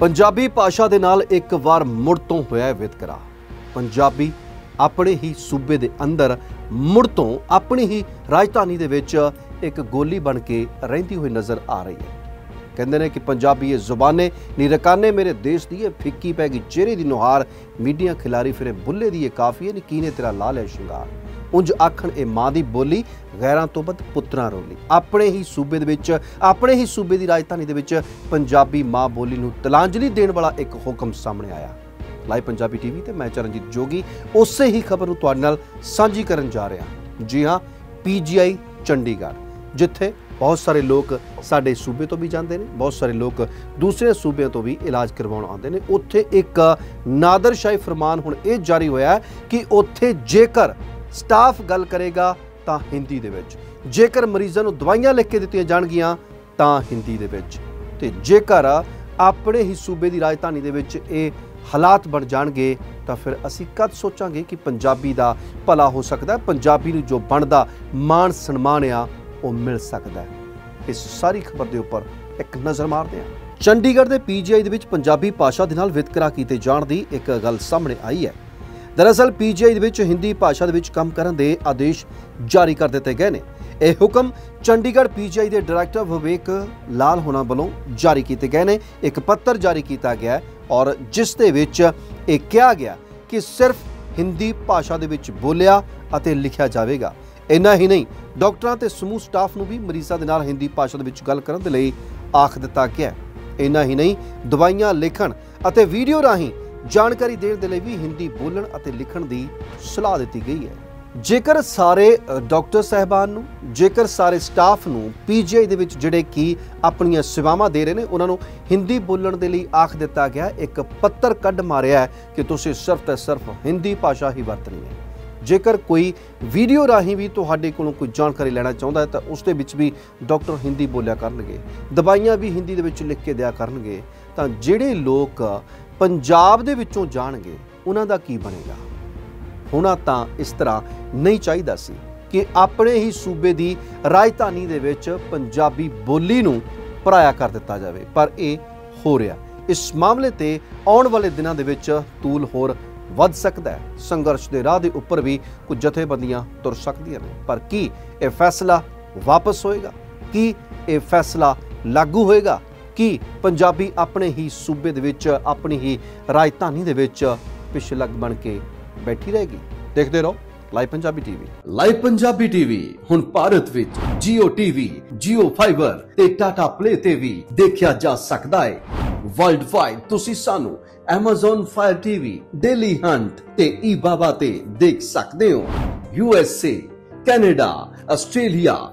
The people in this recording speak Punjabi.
ਪੰਜਾਬੀ ਭਾਸ਼ਾ ਦੇ ਨਾਲ ਇੱਕ ਵਾਰ ਮੁੜ ਤੋਂ ਹੋਇਆ ਵਿਤਕਰਾ। ਪੰਜਾਬੀ ਆਪਣੇ ਹੀ ਸੂਬੇ ਦੇ ਅੰਦਰ ਮੁੜ ਤੋਂ ਆਪਣੀ ਹੀ ਰਾਜਧਾਨੀ ਦੇ ਵਿੱਚ ਇੱਕ ਗੋਲੀ ਬਣ ਕੇ ਰਹਿੰਦੀ ਹੋਈ ਨਜ਼ਰ ਆ ਰਹੀ ਹੈ। ਕਹਿੰਦੇ ਨੇ ਕਿ ਪੰਜਾਬੀ ਇਹ ਜ਼ੁਬਾਨੇ ਨੀ ਰਕਾਨੇ ਮੇਰੇ ਦੇਸ਼ ਦੀ ਇਹ ਫਿੱਕੀ ਪੈ ਗਈ ਚਿਹਰੇ ਦੀ ਨੁਹਾਰ, ਮੀਡੀਆ ਖਿਲਾਰੀ ਫਿਰੇ ਬੁੱਲੇ ਦੀ ਇਹ ਕਾਫੀਏ ਨੀ ਕੀਨੇ ਤੇਰਾ ਲਾਲ ਹੈ ਸ਼ਿੰਗਾਰ। ਉਂਝ ਆਖਣ ਇਹ ਮਾਂ ਦੀ ਬੋਲੀ, ਗੈਰਾਂ ਤੋਂ ਵੱਧ ਪੁੱਤਰਾਂ ਰੋਲੀ। ਆਪਣੇ ਹੀ ਸੂਬੇ ਦੇ ਵਿੱਚ, ਆਪਣੇ ਹੀ ਸੂਬੇ ਦੀ ਰਾਜਧਾਨੀ ਦੇ ਵਿੱਚ ਪੰਜਾਬੀ ਮਾਂ ਬੋਲੀ ਨੂੰ ਤਲਾਂਜਲੀ ਦੇਣ ਵਾਲਾ ਇੱਕ ਹੁਕਮ ਸਾਹਮਣੇ ਆਇਆ। ਲਾਈਵ ਪੰਜਾਬੀ ਟੀਵੀ ਤੇ ਮੈਂ ਚਰਨਜੀਤ ਜੋਗੀ, ਉਸੇ ਹੀ ਖਬਰ ਨੂੰ ਤੁਹਾਡੇ ਨਾਲ ਸਾਂਝੀ ਕਰਨ ਜਾ ਰਿਹਾ ਜੀ ਹਾਂ ਪੀਜੀਆਈ ਚੰਡੀਗੜ੍ਹ, ਜਿੱਥੇ ਬਹੁਤ ਸਾਰੇ ਲੋਕ ਸਾਡੇ ਸੂਬੇ ਤੋਂ ਵੀ ਜਾਂਦੇ ਨੇ, ਬਹੁਤ ਸਾਰੇ ਲੋਕ ਦੂਸਰੇ ਸੂਬਿਆਂ ਤੋਂ ਵੀ ਇਲਾਜ ਕਰਵਾਉਣ ਆਉਂਦੇ ਨੇ। ਉੱਥੇ ਇੱਕ ਨਾਦਰਸ਼ਾਹੀ ਫਰਮਾਨ ਹੁਣ ਇਹ ਜਾਰੀ ਹੋਇਆ ਕਿ ਉੱਥੇ ਜੇਕਰ ਸਟਾਫ ਗੱਲ ਕਰੇਗਾ ਤਾਂ ਹਿੰਦੀ ਦੇ ਵਿੱਚ। ਜੇਕਰ ਮਰੀਜ਼ਾਂ ਨੂੰ ਦਵਾਈਆਂ ਲਿਖ ਕੇ ਦਿੱਤੀਆਂ ਜਾਣਗੀਆਂ, ਤਾਂ ਹਿੰਦੀ ਦੇ ਵਿੱਚ। ਤੇ ਜੇਕਰ ਆਪਣੇ ਹੀ ਸੂਬੇ ਦੀ ਰਾਜਧਾਨੀ ਦੇ ਵਿੱਚ ਇਹ ਹਾਲਾਤ ਬਣ ਜਾਣਗੇ, ਤਾਂ ਫਿਰ ਅਸੀਂ ਕਦ ਸੋਚਾਂਗੇ ਕਿ ਪੰਜਾਬੀ ਦਾ ਭਲਾ ਹੋ ਸਕਦਾ ਹੈ? ਪੰਜਾਬੀ ਨੂੰ ਜੋ ਬਣਦਾ ਮਾਣ ਸਨਮਾਨ ਆ, ਉਹ ਮਿਲ ਸਕਦਾ ਹੈ। ਇਸ ਸਾਰੀ ਖਬਰ ਦੇ ਉੱਪਰ ਇੱਕ ਨਜ਼ਰ ਮਾਰਦੇ ਹਾਂ। ਚੰਡੀਗੜ੍ਹ ਦੇ ਪੀਜੀਆਈ ਦੇ ਵਿੱਚ ਪੰਜਾਬੀ ਭਾਸ਼ਾ ਦੇ ਨਾਲ ਵਿਤਕਰਾ ਕੀਤੇ ਜਾਣ ਦੀ ਇੱਕ ਗੱਲ ਸਾਹਮਣੇ ਆਈ ਹੈ। ਦਰਅਸਲ ਪੀਜੀਆਈ ਦੇ ਵਿੱਚ ਹਿੰਦੀ ਭਾਸ਼ਾ ਦੇ ਵਿੱਚ ਕੰਮ ਕਰਨ ਦੇ ਆਦੇਸ਼ ਜਾਰੀ ਕਰ ਦਿੱਤੇ ਗਏ ਨੇ। ਇਹ ਹੁਕਮ ਚੰਡੀਗੜ੍ਹ ਪੀਜੀਆਈ ਦੇ ਡਾਇਰੈਕਟਰ ਵਿਵੇਕ ਲਾਲ ਹੋਣਾ ਵੱਲੋਂ ਜਾਰੀ ਕੀਤੇ ਗਏ ਨੇ। ਇੱਕ ਪੱਤਰ ਜਾਰੀ ਕੀਤਾ ਗਿਆ ਔਰ ਜਿਸ ਦੇ ਵਿੱਚ ਇਹ ਕਿਹਾ ਗਿਆ ਕਿ ਸਿਰਫ ਹਿੰਦੀ ਭਾਸ਼ਾ ਦੇ ਵਿੱਚ ਬੋਲਿਆ ਅਤੇ ਲਿਖਿਆ ਜਾਵੇਗਾ। ਇੰਨਾ ਹੀ ਨਹੀਂ, ਡਾਕਟਰਾਂ ਤੇ ਸਮੂਹ ਸਟਾਫ ਨੂੰ ਵੀ ਮਰੀਜ਼ਾਂ ਦੇ ਨਾਲ ਹਿੰਦੀ ਭਾਸ਼ਾ ਦੇ ਵਿੱਚ ਗੱਲ ਕਰਨ ਦੇ ਲਈ ਆਖ ਦਿੱਤਾ ਗਿਆ ਹੈ। ਇੰਨਾ ਹੀ ਨਹੀਂ, ਦਵਾਈਆਂ, ਲਿਖਣ ਅਤੇ ਵੀਡੀਓ ਰਾਹੀਂ ਜਾਣਕਾਰੀ ਦੇਣ ਦੇ ਲਈ ਵੀ ਹਿੰਦੀ ਬੋਲਣ ਅਤੇ ਲਿਖਣ ਦੀ ਸਲਾਹ ਦਿੱਤੀ ਗਈ ਹੈ। ਜੇਕਰ ਸਾਰੇ ਡਾਕਟਰ ਸਹਿਬਾਨ ਨੂੰ, ਜੇਕਰ ਸਾਰੇ ਸਟਾਫ ਨੂੰ ਪੀਜੀਆਈ ਦੇ ਵਿੱਚ ਜਿਹੜੇ ਕੀ ਆਪਣੀਆਂ ਸੇਵਾਵਾਂ ਦੇ ਰਹੇ ਨੇ, ਉਹਨਾਂ ਨੂੰ ਹਿੰਦੀ ਬੋਲਣ ਦੇ ਲਈ ਆਖ ਦਿੱਤਾ ਗਿਆ, ਇੱਕ ਪੱਤਰ ਕੱਢ ਮਾਰਿਆ ਕਿ ਤੁਸੀਂ ਸਿਰਫ ਤੇ ਸਿਰਫ ਹਿੰਦੀ ਭਾਸ਼ਾ ਹੀ ਵਰਤਣੀ ਹੈ। ਜੇਕਰ ਕੋਈ ਵੀਡੀਓ ਰਾਹੀਂ ਵੀ ਤੁਹਾਡੇ ਕੋਲੋਂ ਕੋਈ ਜਾਣਕਾਰੀ ਲੈਣਾ ਚਾਹੁੰਦਾ ਹੈ, ਤਾਂ ਉਸ ਦੇ ਵਿੱਚ ਵੀ ਡਾਕਟਰ ਹਿੰਦੀ ਬੋਲਿਆ ਕਰਨਗੇ। ਦਵਾਈਆਂ ਵੀ ਹਿੰਦੀ ਦੇ ਵਿੱਚ ਲਿਖ ਕੇ ਦਿਆ ਕਰਨਗੇ। ਤਾਂ ਜਿਹੜੇ ਲੋਕ ਪੰਜਾਬ ਦੇ ਵਿੱਚੋਂ ਜਾਣਗੇ ਉਹਨਾਂ ਦਾ ਕੀ ਬਣੇਗਾ। ਹੋਣਾ ਤਾਂ ਇਸ ਤਰ੍ਹਾਂ ਨਹੀਂ ਚਾਹੀਦਾ ਸੀ ਕਿ ਆਪਣੇ ਹੀ ਸੂਬੇ ਦੀ ਰਾਜਧਾਨੀ ਦੇ ਵਿੱਚ ਪੰਜਾਬੀ ਬੋਲੀ ਨੂੰ ਪਰਾਇਆ ਕਰ ਦਿੱਤਾ ਜਾਵੇ, ਪਰ ਇਹ ਹੋ ਰਿਹਾ। ਇਸ ਮਾਮਲੇ ਤੇ ਆਉਣ ਵਾਲੇ ਦਿਨਾਂ ਦੇ ਵਿੱਚ ਤੂਲ ਹੋਰ ਵੱਧ ਸਕਦਾ ਹੈ। ਸੰਘਰਸ਼ ਦੇ ਰਾਹ ਦੇ ਉੱਪਰ ਵੀ ਕੁਝ ਜਥੇਬੰਦੀਆਂ ਤੁਰ ਸਕਦੀਆਂ ਨੇ। ਪਰ ਕੀ ਇਹ ਫੈਸਲਾ ਵਾਪਸ ਹੋਏਗਾ? ਕੀ ਇਹ ਫੈਸਲਾ ਲਾਗੂ ਹੋਏਗਾ? ਕੀ ਪੰਜਾਬੀ ਆਪਣੇ ਹੀ ਸੂਬੇ ਦੇ ਵਿੱਚ ਆਪਣੀ ਹੀ ਰਾਜਧਾਨੀ ਦੇ ਵਿੱਚ ਪਿਛਲੱਗ ਬਣ ਕੇ ਬੈਠੀ ਰਹੇਗੀ। ਦੇਖਦੇ ਰਹੋ live Punjabi TV. Live Punjabi TV ਹੁਣ ਭਾਰਤ ਵਿੱਚ Jio TV, Jio Fiber ਤੇ Tata Play ਤੇ ਵੀ ਦੇਖਿਆ ਜਾ ਸਕਦਾ ਹੈ। ਵਰਲਡ ਵਾਈਡ ਤੁਸੀਂ ਸਾਨੂੰ Amazon Fire TV, Daily Hunt ਤੇ eBaba ਤੇ ਦੇਖ ਸਕਦੇ ਹੋ। USA, Canada, Australia,